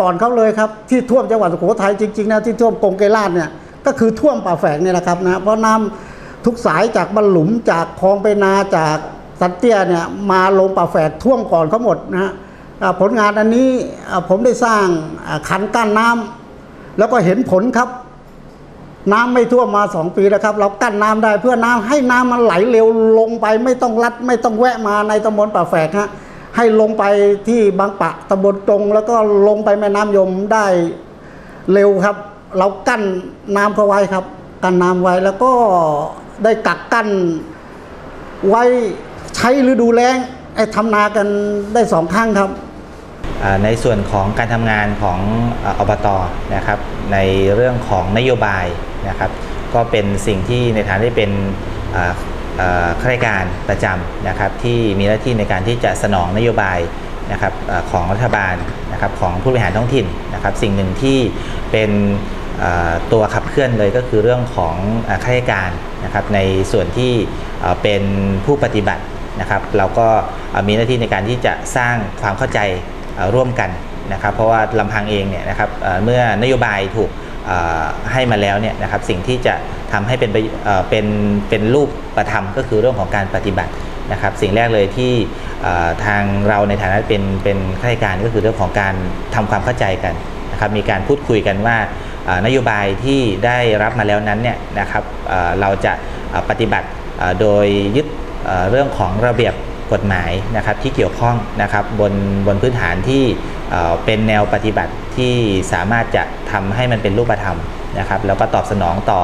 ก่อนเขาเลยครับที่ท่วมจังหวัดสุโขทัยจริงๆนะที่ท่วมกงเกลาดเนี่ยก็คือท่วมป่าแฝกนี่แหละครับนะเพราะน้ำทุกสายจากบรรหลุมจากคลองไปนาจากสันเตียเนี่ยมาลงป่าแฝกท่วมก่อนเขาหมดนะฮะผลงานอันนี้ผมได้สร้างอ่าคันกั้นน้ำแล้วก็เห็นผลครับ น้ำไม่ท่วมมาสองปีแล้วครับ เรากั้นน้ำได้เพื่อน้ำให้น้ำมันไหลเร็วลงไป ไม่ต้องลัดไม่ต้องแวะมาในตำบลป่าแฝกฮะ ให้ลงไปที่บางปะตำบลตรง แล้วก็ลงไปแม่น้ำยมได้เร็วครับ เรากั้นน้ำเขาไว้ครับ กั้นน้ำไว้แล้วก็ได้กักกั้นไว้ใช้ฤดูแล้งไอ้ทำนากันได้สองครั้งครับในส่วนของการทำงานของอ่าอบตนะครับในเรื่องของนโยบายนะครับ ก็เป็นสิ่งที่ในฐานะที่เป็น ข้าราชการประจำนะครับที่มีหน้าที่ในการที่จะสนองนโยบายนะครับอของรัฐบาลนะครับของผู้บริหารท้องถิ่นนะครับ สิ่งหนึ่งที่เป็นตัวขับเคลื่อนเลยก็คือเรื่องของอ่าข้าราชการนะครับในส่วนที่เป็นผู้ปฏิบัตินะครับ เราก็มีหน้าที่ในการที่จะสร้างความเข้าใจร่วมกันนะครับ เพราะว่าลำพังเองเนี่ยนะครับเมื่อนโยบายถูก ให้มาแล้วเนี่ยนะครับสิ่งที่จะทำให้เป็นเป็นเป็นรูปประธรรมก็คือเรื่องของการปฏิบัตินะครับสิ่งแรกเลยที่ทางเราในฐานะเป็นเป็นข้าราชการก็คือเรื่องของการทำความเข้าใจกันนะครับมีการพูดคุยกันว่านโยบายที่ได้รับมาแล้วนั้นเนี่ยนะครับเราจะปฏิบัติโดยยึดเรื่องของระเบียบ กฎหมายนะครับที่เกี่ยวข้องนะครับบนบนพื้นฐานที่เป็นแนวปฏิบัติที่สามารถจะทำให้มันเป็นรูปธรรมนะครับแล้วก็ตอบสนองต่อ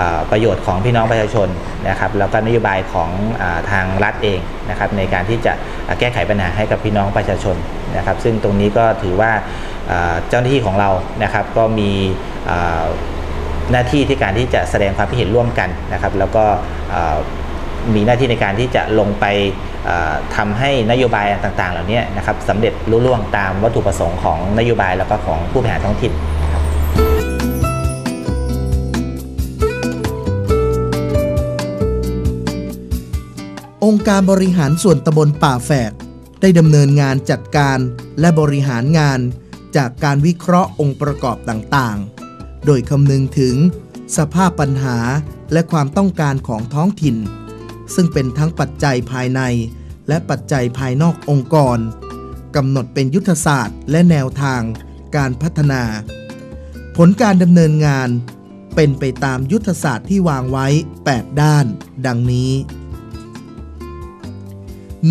อประโยชน์ของพี่น้องประชาชนนะครับแล้วก็นโยบายของอทางรัฐเองนะครับในการที่จะแก้ไขปัญหาให้กับพี่น้องประชาชนนะครับ ซึ่งตรงนี้ก็ถือว่าเจ้าหน้าที่ของเรานะครับก็มีหน้าที่ที่การที่จะแสดงความคิดเห็นร่วมกันนะครับ แล้วก็ มีหน้าที่ในการที่จะลงไปเอ่อทำให้นโยบายต่างๆ เหล่านี้นะครับสำเร็จลุล่วงตามวัตถุประสงค์ของนโยบายแล้วก็ของผู้บริหารท้องถิ่นองค์การบริหารส่วนตำบลป่าแฝก ได้ดำเนินงานจัดการและบริหารงานจากการวิเคราะห์องค์ประกอบต่างๆ โดยคำนึงถึง สภาพปัญหาและความต้องการของท้องถิ่น ซึ่งเป็นทั้งปัจจัยภายใน และปัจจัยภายนอกองค์กรกำหนดเป็นยุทธศาสตร์ และแนวทาง การพัฒนา ผลการดำเนินงาน เป็นไปตามยุทธศาสตร์ที่วางไว้ 8 ด้าน ดังนี้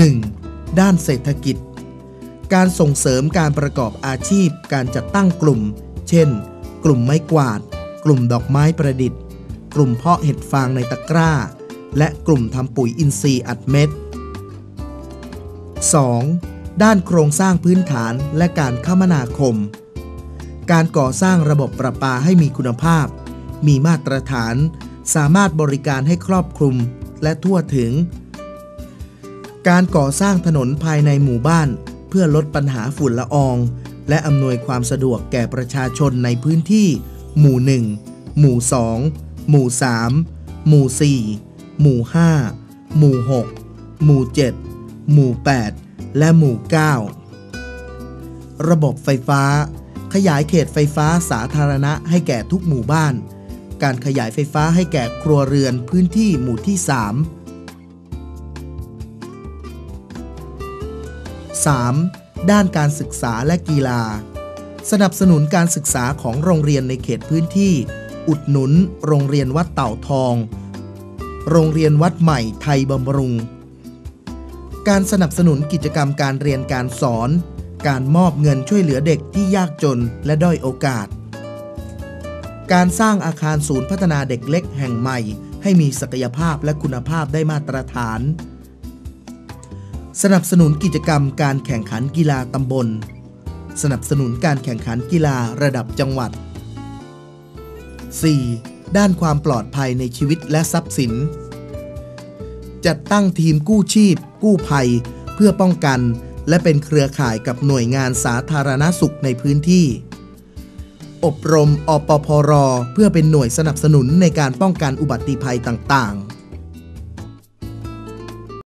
1. ด้านเศรษฐกิจ การส่งเสริมการประกอบอาชีพ การจัดตั้งกลุ่ม เช่น กลุ่มไม้กวาด กลุ่มดอกไม้ประดิษฐ์ กลุ่มเพาะเห็ดฟางในตะกร้า และกลุ่มทำปุ๋ยอินทรีย์อัดเม็ด 2. ด้านโครงสร้างพื้นฐานและการคมนาคม การก่อสร้างระบบประปาให้มีคุณภาพ มีมาตรฐาน สามารถบริการให้ครอบคลุมและทั่วถึง การก่อสร้างถนนภายในหมู่บ้าน เพื่อลดปัญหาฝุ่นละออง และอำนวยความสะดวกแก่ประชาชนในพื้นที่ หมู่ 1 หมู่ 2 หมู่ 3 หมู่ 4 หมู่ 5 หมู่ 6 หมู่ 7 หมู่ 8 และหมู่ 9 ระบบไฟฟ้า ขยายเขตไฟฟ้าสาธารณะให้แก่ทุกหมู่บ้าน การขยายไฟฟ้าให้แก่ครัวเรือนพื้นที่หมู่ที่ 3 3. ด้านการศึกษาและกีฬา สนับสนุนการศึกษาของโรงเรียนในเขตพื้นที่ อุดหนุน โรงเรียนวัดเต่าทอง โรงเรียนวัดใหม่ไทยบำรุง การสนับสนุนกิจกรรมการเรียนการสอน การมอบเงินช่วยเหลือเด็กที่ยากจนและด้อยโอกาส การสร้างอาคารศูนย์พัฒนาเด็กเล็กแห่งใหม่ ให้มีศักยภาพและคุณภาพได้มาตรฐาน สนับสนุนกิจกรรมการแข่งขันกีฬาตำบล สนับสนุนการแข่งขันกีฬาระดับจังหวัด 4. ด้านความปลอดภัยในชีวิตและทรัพย์สิน จัดตั้งทีมกู้ชีพ กู้ภัย เพื่อป้องกัน และเป็นเครือข่ายกับหน่วยงานสาธารณสุขในพื้นที่ อบรมอปพร เพื่อเป็นหน่วยสนับสนุนในการป้องกันอุบัติภัยต่างๆ